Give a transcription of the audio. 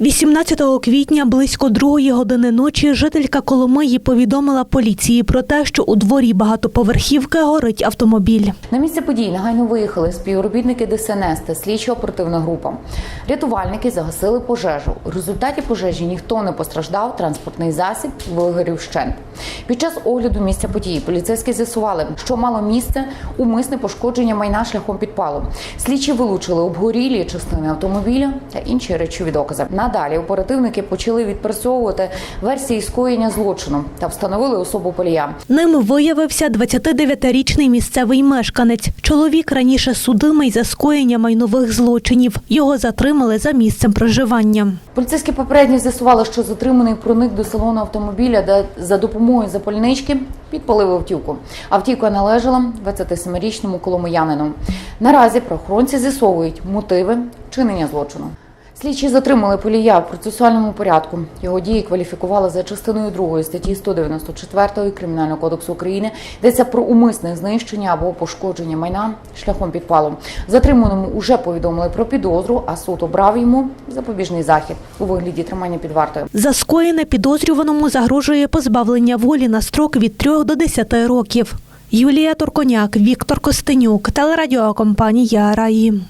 18 квітня близько другої години ночі жителька Коломиї повідомила поліції про те, що у дворі багатоповерхівки горить автомобіль. На місце подій негайно виїхали співробітники ДСНС та слідчо-оперативна група. Рятувальники загасили пожежу. У результаті пожежі ніхто не постраждав, транспортний засіб вигорів вщент. Під час огляду місця події поліцейські з'ясували, що мало місце умисне пошкодження майна шляхом підпалу. Слідчі вилучили обгорілі частини автомобіля та інші речові докази. Надалі оперативники почали відпрацьовувати версії скоєння злочину та встановили особу полія. Ним виявився 29-річний місцевий мешканець. Чоловік раніше судимий за скоєння майнових злочинів. Його затримали за місцем проживання. Поліцейські попередньо з'ясували, що затриманий проник до салону автомобіля, де за допомогою запальнички підпалив автівку. Автівка належала 27-річному коломиянину. Наразі правоохоронці з'ясовують мотиви вчинення злочину. Слідчі затримали полія в процесуальному порядку. Його дії кваліфікували за частиною 2 статті 194 Кримінального кодексу України, йдеться про умисне знищення або пошкодження майна шляхом підпалу. Затриманому уже повідомили про підозру, а суд обрав йому запобіжний захід у вигляді тримання під вартою. За скоєне підозрюваному загрожує позбавлення волі на строк від 3 до 10 років. Юлія Турконяк, Віктор Костенюк, телерадіокомпанія Раї.